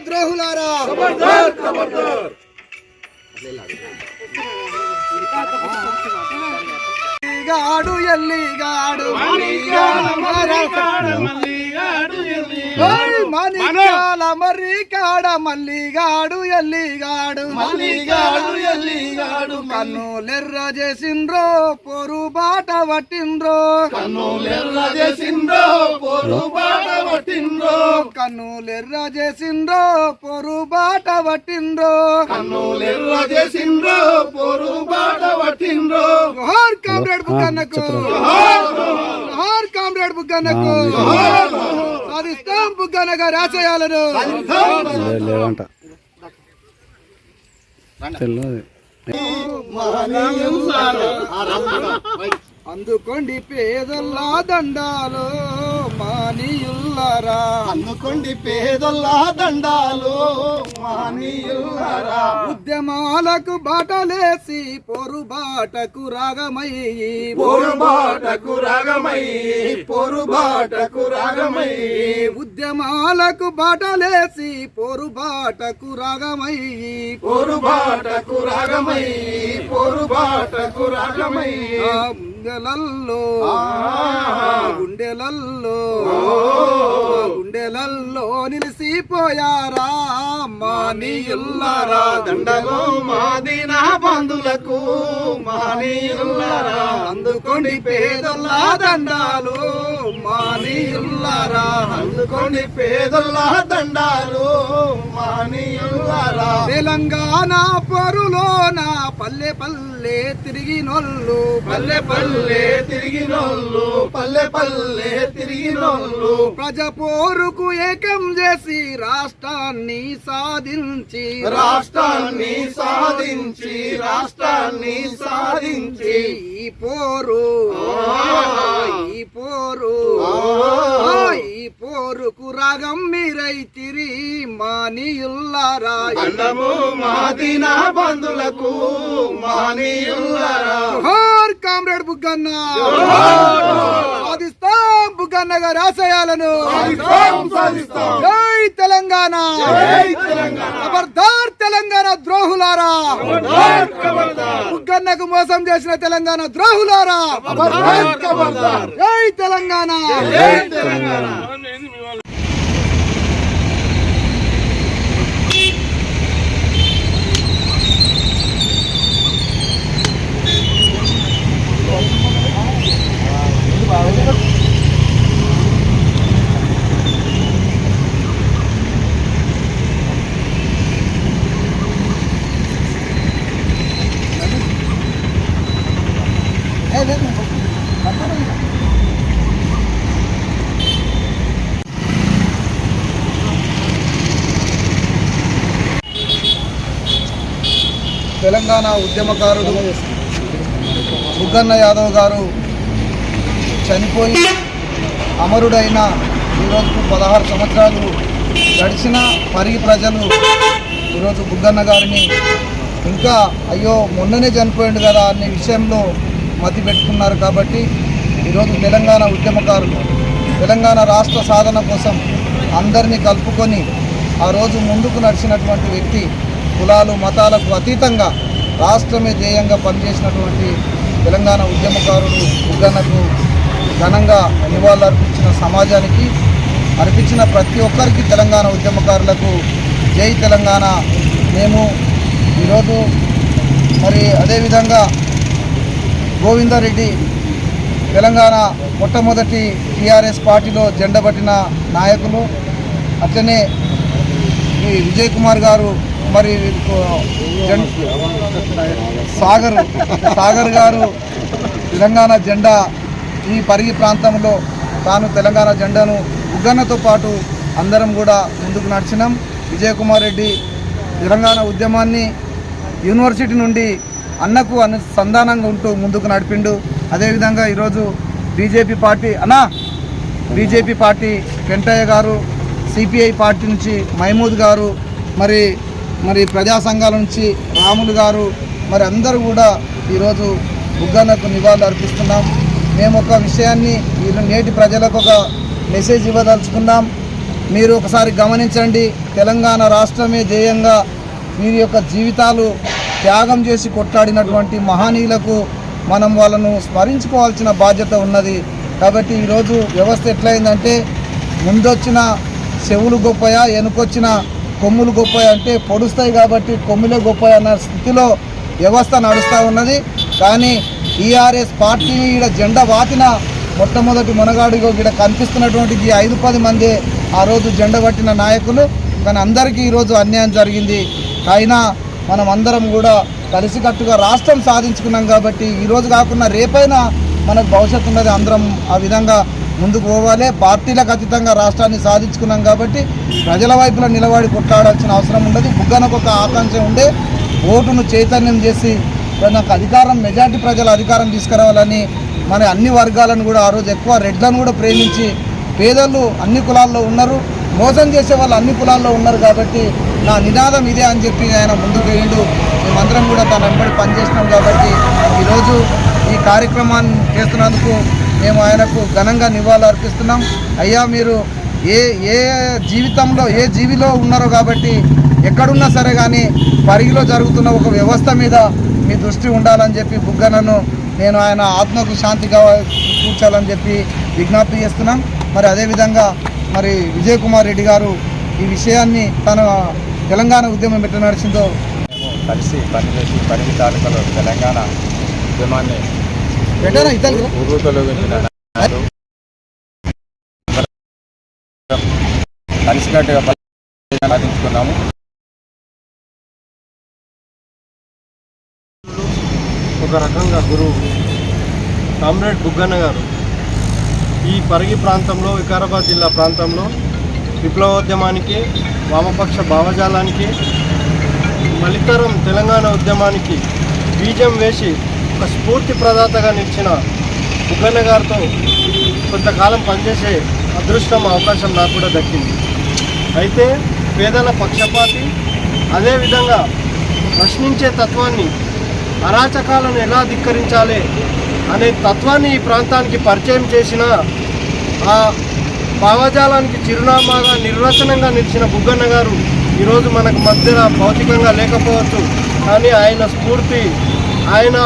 ద్రోహులారా గాడు ఎల్లిగాడు ఓయ్ మణికాల మరి కాడ మల్లిగాడు ఎల్లిగాడు. మల్లిగాడు ఎల్లిగాడు కన్నులెర్ర చేసిండ్రో పొరు బాట పట్టిండ్రో. కన్నులెర్ర చేసిండ్రో పోరు బాట పట్టిండ్రో. కన్నులెర్ర చేసిండ్రో పొరు బాట పట్టిండ్రో. కన్నులెర్ర చేసిండ్రో పోరు బాట జోహార్ కామ్రేడ్ బుగ్గన్నకు. జోహార్ కామ్రేడ్ బుగ్గన్నకు. సాధిస్తాం బుగ్గన్న గారి ఆశయాలను లేవంట. తెల్లది. అందుకోండి పేదల్లా దండాలు. మానియుల్లరా. అందుకోండి పేదల్లా దండాలు మానీయులారా ఉద్యమాలకు బాటలేసి పొరు బాటకు రాగమయ్యి. పోరు బాటకు రాగమై పోరు బాటకు రాగమై ఉద్యమాలకు బాటలేసి పొరు బాటకు రాగమయ్యి. పోరు బాటకు రాగమై పోరు బాటకు రాగమై. గుండెలల్లో. గుండెలల్లో. గుండెలల్లో నిలిసిపోయారా మానియుల్లారా దండలో మాదిన బంధులకు. మానీయులారా అందుకోండి పేదల్లా దండాలు. మానియుల్లారా అందుకొని పేదల్లా దండాలు. మానీయులారా తెలంగాణ పరులోన పల్లె పల్లె తిరిగినోళ్ళు పల్లె పల్లె తిరిగినోళ్ళు పల్లె పల్లె తిరిగినోళ్ళు ప్రజ పోరుకు ఏకం చేసి రాష్ట్రాన్ని సాధించి రాష్ట్రాన్ని సాధించి రాష్ట్రాన్ని సాధించి. ఈ పోరు ఈ పోరు ఈ పోరుకు రాగం మీరైతిరి మానియుల్లారా దండము మాదిన బంధులకు మానీయులారా జోహార్ కామ్రేడ్ బుగ్గన్న. సాధిస్తాం బుగ్గన్న గారి ఆశయాలను. జై తెలంగాణ. ఖబర్దార్ తెలంగాణ. ద్రోహులారా. బుగ్గన్నకు మోసం చేసిన తెలంగాణ ద్రోహులారా. జై తెలంగాణ జై తెలంగాణ ఉద్యమకారుడు బుగ్గన్న యాదవ్ గారు చనిపోయి అమరుడైన ఈరోజుకు పదహారు సంవత్సరాలు గడిచిన పరిగి ప్రజలు ఈరోజు బుగ్గన్న గారిని ఇంకా అయ్యో మొన్ననే చనిపోయిండు కదా అనే విషయంలో మతి పెట్టుకున్నారు కాబట్టి ఈరోజు తెలంగాణ ఉద్యమకారులు తెలంగాణ రాష్ట్ర సాధన కోసం అందరినీ కలుపుకొని ఆ రోజు ముందుకు నడిచినటువంటి వ్యక్తి కులాలు మతాలకు అతీతంగా రాష్ట్రమే ధ్యేయంగా పనిచేసినటువంటి తెలంగాణ ఉద్యమకారుడు బుగ్గన్నకు ఘనంగా నివాళులు అర్పించిన సమాజానికి అర్పించిన ప్రతి ఒక్కరికి తెలంగాణ ఉద్యమకారులకు జై తెలంగాణ. మేము ఈరోజు మరి అదేవిధంగా గోవిందారెడ్డి తెలంగాణ మొట్టమొదటి టీఆర్ఎస్ పార్టీలో జెండబట్టిన నాయకులు అట్లనే ఈ విజయ్ కుమార్ గారు మరి సాగర్ సాగర్ గారు తెలంగాణ జెండా ఈ పరిగి ప్రాంతంలో తాను తెలంగాణ జెండాను ఉగ్గన్నతో పాటు అందరం కూడా ముందుకు నడిచినాం. విజయకుమార్ రెడ్డి తెలంగాణ ఉద్యమాన్ని యూనివర్సిటీ నుండి అన్నకు అనుసంధానంగా ఉంటూ ముందుకు నడిపిండు. అదేవిధంగా ఈరోజు బీజేపీ పార్టీ అన్నా బీజేపీ పార్టీ వెంటయ్య గారు సిపిఐ పార్టీ నుంచి మహమూద్ గారు మరి మరి ప్రజా సంఘాల నుంచి రాములు గారు మరి అందరూ కూడా ఈరోజు బుగ్గన్నకు నివాళులు అర్పిస్తున్నాం. మేము ఒక విషయాన్ని మీరు నేటి ప్రజలకు ఒక మెసేజ్ ఇవ్వదలుచుకున్నాం. మీరు ఒకసారి గమనించండి తెలంగాణ రాష్ట్రమే ధ్యేయంగా వీరి యొక్క జీవితాలు త్యాగం చేసి కొట్లాడినటువంటి మహనీయులకు మనం వాళ్ళను స్మరించుకోవాల్సిన బాధ్యత ఉన్నది. కాబట్టి ఈరోజు వ్యవస్థ ఎట్లయిందంటే ముందొచ్చిన చెవులు గొప్పయా వెనుకొచ్చిన కొమ్ములు గొప్ప అంటే పొడుస్తాయి కాబట్టి కొమ్ములే గొప్ప అన్న స్థితిలో వ్యవస్థ నడుస్తూ ఉన్నది. కానీ టీఆర్ఎస్ పార్టీని ఈడ జెండా వాతిన మొట్టమొదటి మునగాడిగో ఇక్కడ కనిపిస్తున్నటువంటి ఈ ఐదు పది మంది ఆ రోజు జెండా పట్టిన నాయకులు. కానీ అందరికీ ఈరోజు అన్యాయం జరిగింది. అయినా మనం అందరం కూడా కలిసికట్టుగా రాష్ట్రం సాధించుకున్నాం కాబట్టి ఈరోజు కాకుండా రేపైనా మనకు భవిష్యత్తు ఉన్నది అందరం ఆ విధంగా ముందుకు పోవాలి. పార్టీలకు అతీతంగా రాష్ట్రాన్ని సాధించుకున్నాం కాబట్టి ప్రజల వైపులో నిలబడి కొట్లాడాల్సిన అవసరం ఉండదు. బుగ్గనకు ఒక ఆకాంక్ష ఉండే ఓటును చైతన్యం చేసి నాకు అధికారం మెజార్టీ ప్రజల అధికారం తీసుకురావాలని మన అన్ని వర్గాలను కూడా ఆ రోజు ఎక్కువ రెడ్లను కూడా ప్రేమించి పేదలు అన్ని కులాల్లో ఉన్నారు. మోసం చేసే వాళ్ళు అన్ని కులాల్లో ఉన్నారు కాబట్టి నా నినాదం ఇదే అని చెప్పి ఆయన ముందుకు వేయండు. మేమందరం కూడా తన వెంబడి పనిచేసినాం కాబట్టి ఈరోజు ఈ కార్యక్రమాన్ని చేస్తున్నందుకు మేము ఆయనకు ఘనంగా నివాళులు అర్పిస్తున్నాం. అయ్యా మీరు ఏ ఏ జీవితంలో ఏ జీవిలో ఉన్నారో కాబట్టి ఎక్కడున్నా సరే కానీ పరిగిలో జరుగుతున్న ఒక వ్యవస్థ మీద మీ దృష్టి ఉండాలని చెప్పి బుగ్గనను నేను ఆయన ఆత్మకు శాంతిగా కూర్చోాలని చెప్పి విజ్ఞప్తి చేస్తున్నాం. మరి అదేవిధంగా మరి విజయ్ కుమార్ రెడ్డి గారు ఈ విషయాన్ని తన తెలంగాణ ఉద్యమం ఎట్లా నడిచిందో కలిసి పనిచేసి పరిమితాలు తెలంగాణ ఉద్యమాన్ని కలిసికట్టుగా సాధించుకున్నాము ఒక రకంగా గురువు కామ్రేడ్ బుగ్గన్న గారు ఈ పరిగి ప్రాంతంలో వికారాబాద్ జిల్లా ప్రాంతంలో విప్లవోద్యమానికి వామపక్ష భావజాలానికి మలితరం తెలంగాణ ఉద్యమానికి బీజం వేసి ఒక స్ఫూర్తి ప్రదాతగా నిలిచిన బుగ్గన్న గారితో కొంతకాలం పనిచేసే అదృష్టం అవకాశం నాకు కూడా దక్కింది. అయితే పేదల పక్షపాతి అదేవిధంగా ప్రశ్నించే తత్వాన్ని అరాచకాలను ఎలా ధిక్కరించాలి అనే తత్వాన్ని ఈ ప్రాంతానికి పరిచయం చేసిన ఆ భావజాలానికి చిరునామాగా నిర్వచనంగా నిలిచిన బుగ్గన్న గారు ఈరోజు మనకు మధ్యన భౌతికంగా లేకపోవచ్చు కానీ ఆయన స్ఫూర్తి ఆయన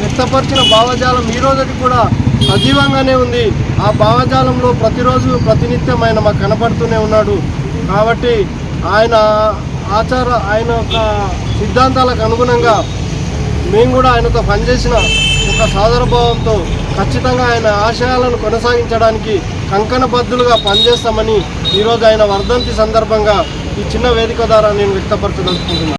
వ్యక్తపరిచిన భావజాలం ఈ రోజుకి కూడా సజీవంగానే ఉంది. ఆ భావజాలంలో ప్రతిరోజు ప్రతినిత్యం ఆయన మాకు కనపడుతూనే ఉన్నాడు. కాబట్టి ఆయన ఆచార ఆయన యొక్క సిద్ధాంతాలకు అనుగుణంగా మేము కూడా ఆయనతో పనిచేసిన ఒక సాదరభావంతో ఖచ్చితంగా ఆయన ఆశయాలను కొనసాగించడానికి కంకణబద్దులుగా పనిచేస్తామని ఈరోజు ఆయన వర్ధంతి సందర్భంగా ఈ చిన్న వేదిక ద్వారా నేను వ్యక్తపరచదలుచుకుంటున్నాను